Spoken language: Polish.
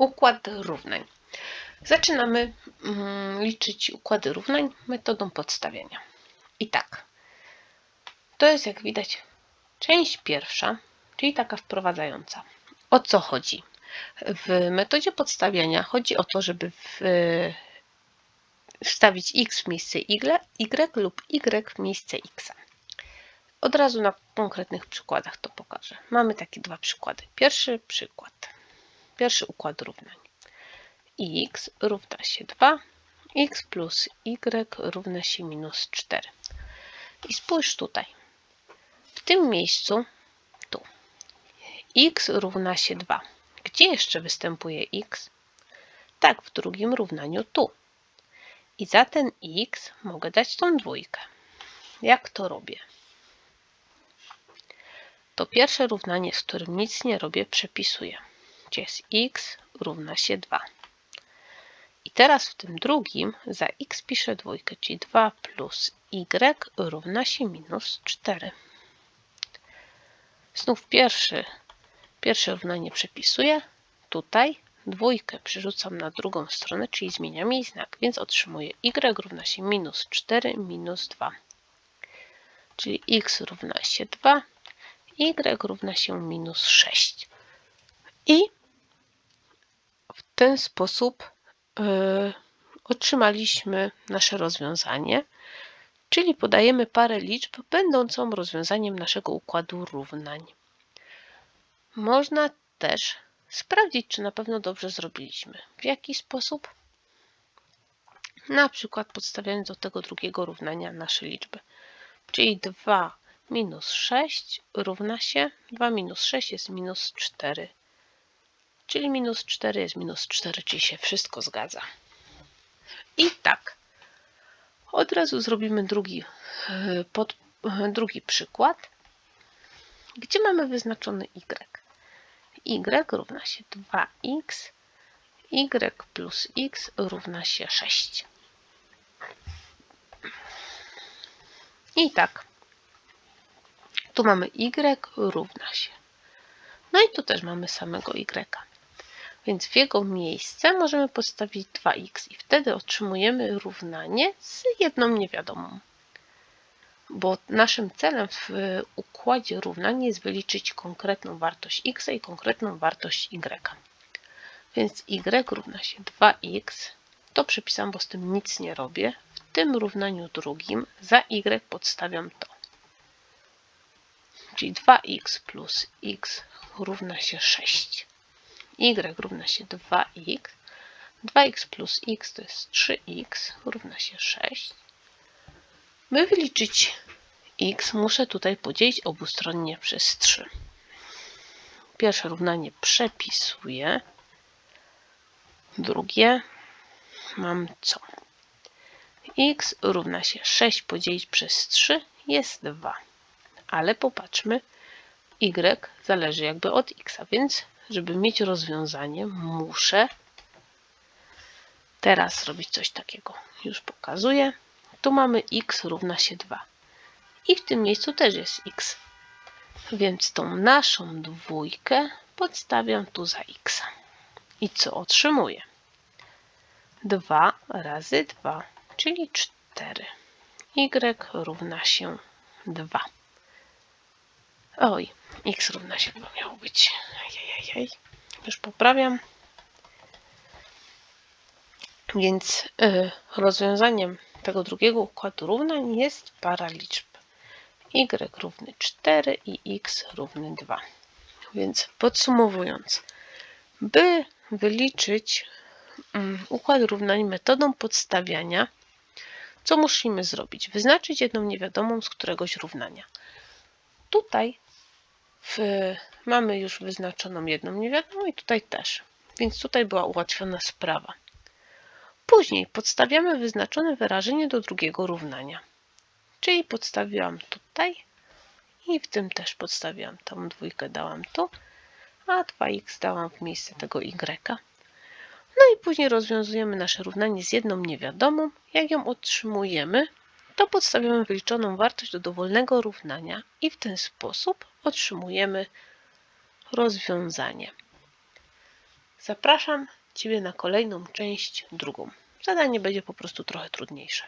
Układ równań. Zaczynamy mm, liczyć układy równań metodą podstawiania. I tak, to jest jak widać część pierwsza, czyli taka wprowadzająca. O co chodzi? W metodzie podstawiania chodzi o to, żeby wstawić x w miejsce y, y lub y w miejsce x. Od razu na konkretnych przykładach to pokażę. Mamy takie dwa przykłady. Pierwszy przykład. Pierwszy układ równań. x równa się 2, x plus y równa się minus 4. I spójrz tutaj. W tym miejscu, tu, x równa się 2. Gdzie jeszcze występuje x? Tak, w drugim równaniu tu. I za ten x mogę dać tą dwójkę. Jak to robię? To pierwsze równanie, z którym nic nie robię, przepisuję. Gdzie jest x równa się 2. I teraz w tym drugim za x piszę dwójkę, czyli 2 plus y równa się minus 4. Znów pierwszy, pierwsze równanie przepisuję. Tutaj dwójkę przerzucam na drugą stronę, czyli zmieniam jej znak, więc otrzymuję y równa się minus 4 minus 2. Czyli x równa się 2, y równa się minus 6. I ten sposób yy, otrzymaliśmy nasze rozwiązanie, czyli podajemy parę liczb będącą rozwiązaniem naszego układu równań. Można też sprawdzić, czy na pewno dobrze zrobiliśmy. W jaki sposób? Na przykład podstawiając do tego drugiego równania nasze liczby. Czyli 2 minus 6 równa się 2 minus 6 jest minus 4. Czyli minus 4 jest minus 4, czyli się wszystko zgadza. I tak. Od razu zrobimy drugi, e, pod, e, drugi przykład, gdzie mamy wyznaczony y. y równa się 2x, y plus x równa się 6. I tak. Tu mamy y równa się. No i tu też mamy samego y. Więc w jego miejsce możemy postawić 2x i wtedy otrzymujemy równanie z jedną niewiadomą. Bo naszym celem w układzie równań jest wyliczyć konkretną wartość x i konkretną wartość y. Więc y równa się 2x. To przypisam, bo z tym nic nie robię. W tym równaniu drugim za y podstawiam to. Czyli 2x plus x równa się 6 y równa się 2x. 2x plus x to jest 3x równa się 6. By wyliczyć x muszę tutaj podzielić obustronnie przez 3. Pierwsze równanie przepisuję. Drugie mam co? x równa się 6 podzielić przez 3 jest 2. Ale popatrzmy, y zależy jakby od x, więc żeby mieć rozwiązanie, muszę teraz zrobić coś takiego. Już pokazuję. Tu mamy x równa się 2. I w tym miejscu też jest x. Więc tą naszą dwójkę podstawiam tu za x. I co otrzymuję? 2 razy 2, czyli 4. y równa się 2. Oj, x równa się 2 miało być. Ajajaj. Już poprawiam. Więc y, rozwiązaniem tego drugiego układu równań jest para liczb y równy 4 i x równy 2. Więc podsumowując, by wyliczyć um, układ równań metodą podstawiania, co musimy zrobić? Wyznaczyć jedną niewiadomą z któregoś równania. Tutaj w, mamy już wyznaczoną jedną niewiadomą i tutaj też. Więc tutaj była ułatwiona sprawa. Później podstawiamy wyznaczone wyrażenie do drugiego równania. Czyli podstawiłam tutaj i w tym też podstawiłam tą dwójkę, dałam tu, a 2x dałam w miejsce tego y. No i później rozwiązujemy nasze równanie z jedną niewiadomą. Jak ją otrzymujemy, to podstawiamy wyliczoną wartość do dowolnego równania i w ten sposób otrzymujemy rozwiązanie. Zapraszam Ciebie na kolejną część, drugą. Zadanie będzie po prostu trochę trudniejsze.